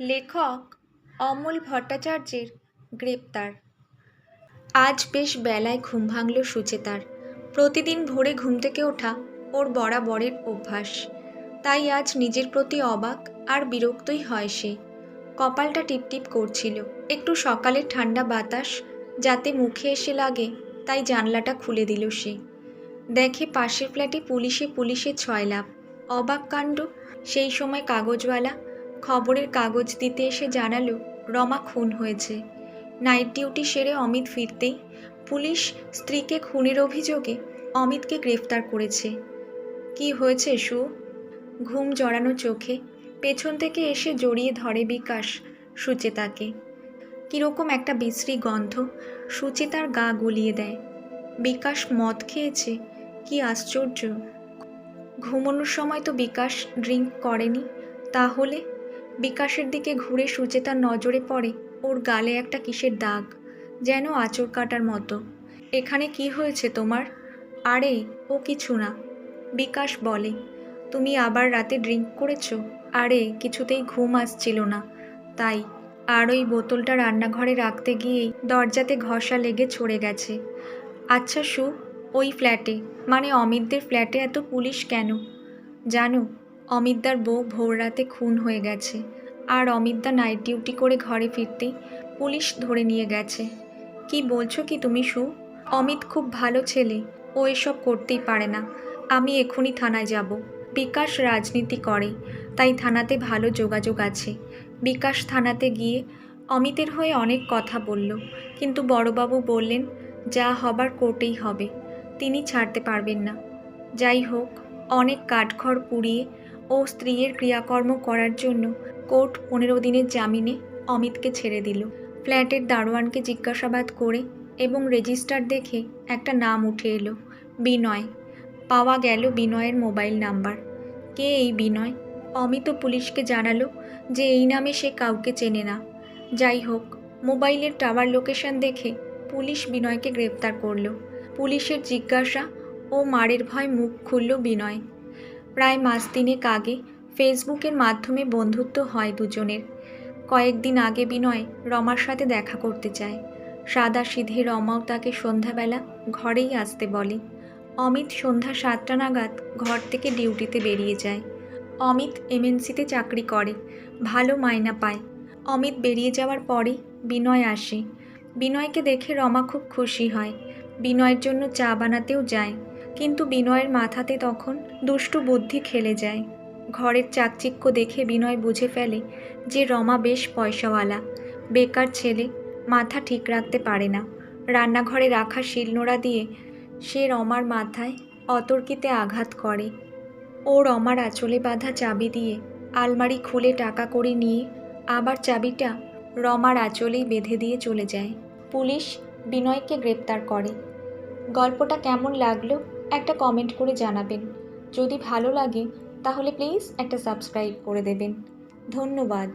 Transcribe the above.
লেখক অমল ভট্টাচার্যের গ্রেপ্তার। আজ বেশ বেলায় ঘুম ভাঙল সুচেতার। প্রতিদিন ভোরে ঘুম থেকে ওঠা ওর বরাবরের অভ্যাস। তাই আজ নিজের প্রতি অবাক আর বিরক্তই হয় সে। কপালটা টিপটিপ করছিল। একটু সকালের ঠান্ডা বাতাস যাতে মুখে এসে লাগে, তাই জানলাটা খুলে দিল সে। দেখে পাশের ফ্ল্যাটে পুলিশে পুলিশে ছয় লাভ অবাক কাণ্ড, সেই সময় কাগজওয়ালা খবরের কাগজ দিতে এসে জানালো, রমা খুন হয়েছে। নাইট ডিউটি সেরে অমিত ফিরতেই পুলিশ স্ত্রীকে খুনের অভিযোগে অমিতকে গ্রেফতার করেছে। কি হয়েছে, সু? ঘুম জড়ানো চোখে পেছন থেকে এসে জড়িয়ে ধরে বিকাশ সুচেতাকে। কীরকম একটা বিশ্রী গন্ধ, সুচেতার গা গুলিয়ে দেয়। বিকাশ মদ খেয়েছে, কি আশ্চর্য। ঘুমানোর সময় তো বিকাশ ড্রিঙ্ক করেনি, তাহলে বিকাশের দিকে ঘুরে সুচেতার নজরে পড়ে ওর গালে একটা কিসের দাগ, যেন আঁচড় কাটার মতো। এখানে কি হয়েছে তোমার? আরে, ও কিছু না। বিকাশ বলে, তুমি আবার রাতে ড্রিঙ্ক করেছ? আরে, কিছুতেই ঘুম আসছিল না। তাই, আর ওই বোতলটা রান্নাঘরে রাখতে গিয়েই দরজাতে ঘষা লেগে ছড়ে গেছে। আচ্ছা সু, ওই ফ্ল্যাটে মানে অমিতদের ফ্ল্যাটে এত পুলিশ কেন? জানো অমিতদার বউ ভোর রাতে খুন হয়ে গেছে। আর অমিতদা নাইট ডিউটি করে ঘরে ফিরতেই পুলিশ ধরে নিয়ে গেছে। কি বলছো কি তুমি, সু? অমিত খুব ভালো ছেলে, ও এসব করতেই পারে না। আমি এখনই থানায় যাব। বিকাশ রাজনীতি করে, তাই থানাতে ভালো যোগাযোগ আছে। বিকাশ থানাতে গিয়ে অমিতের হয়ে অনেক কথা বলল, কিন্তু বড়বাবু বললেন, যা হবার কোর্টেই হবে। তিনি ছাড়তে পারবেন না। যাই হোক, অনেক কাঠখড় পুড়িয়ে ও স্ত্রীর ক্রিয়াকর্ম করার জন্য কোর্ট পনেরো দিনের জামিনে অমিতকে ছেড়ে দিল। ফ্ল্যাটের দারোয়ানকে জিজ্ঞাসাবাদ করে এবং রেজিস্টার দেখে একটা নাম উঠে এলো, বিনয়। পাওয়া গেল বিনয়ের মোবাইল নাম্বার। কে এই বিনয়? অমিত পুলিশকে জানালো যে এই নামে সে কাউকে চেনে না। যাই হোক, মোবাইলের টাওয়ার লোকেশন দেখে পুলিশ বিনয়কে গ্রেপ্তার করল। পুলিশের জিজ্ঞাসা ও মারের ভয় মুখ খুলল বিনয়। প্রায় মাস তিনেক আগে ফেসবুকের মাধ্যমে বন্ধুত্ব হয় দুজনের। কয়েকদিন আগে বিনয় রমার সাথে দেখা করতে চায় সাদা সিধে রমাও তাকে সন্ধ্যাবেলা ঘরেই আসতে বলে। অমিত সন্ধ্যা সাতটা নাগাদ ঘর থেকে ডিউটিতে বেরিয়ে যায়। অমিত এমএনসিতে চাকরি করে, ভালো মায়না পায়। অমিত বেরিয়ে যাওয়ার পরে বিনয় আসে। বিনয়কে দেখে রমা খুব খুশি হয়। বিনয়ের জন্য চা বানাতেও যায়। কিন্তু বিনয়ের মাথাতে তখন দুষ্টু বুদ্ধি খেলে যায়। ঘরের চাকচিক্য দেখে বিনয় বুঝে ফেলে যে রমা বেশ পয়সাওয়ালা, বেকার ছেলে, মাথা ঠিক রাখতে পারে না। রান্নাঘরে রাখা শিলনোড়া দিয়ে সে রমার মাথায় অতর্কিতে আঘাত করে। ও রমার আঁচলে বাঁধা চাবি দিয়ে আলমারি খুলে টাকা করে নিয়ে আবার চাবিটা রমার আঁচলেই বেঁধে দিয়ে চলে যায়। পুলিশ বিনয়কে গ্রেপ্তার করে। গল্পটা কেমন লাগল একটা কমেন্ট করে জানাবেন। যদি ভালো লাগে তাহলে প্লিজ একটা সাবস্ক্রাইব করে দেবেন। ধন্যবাদ।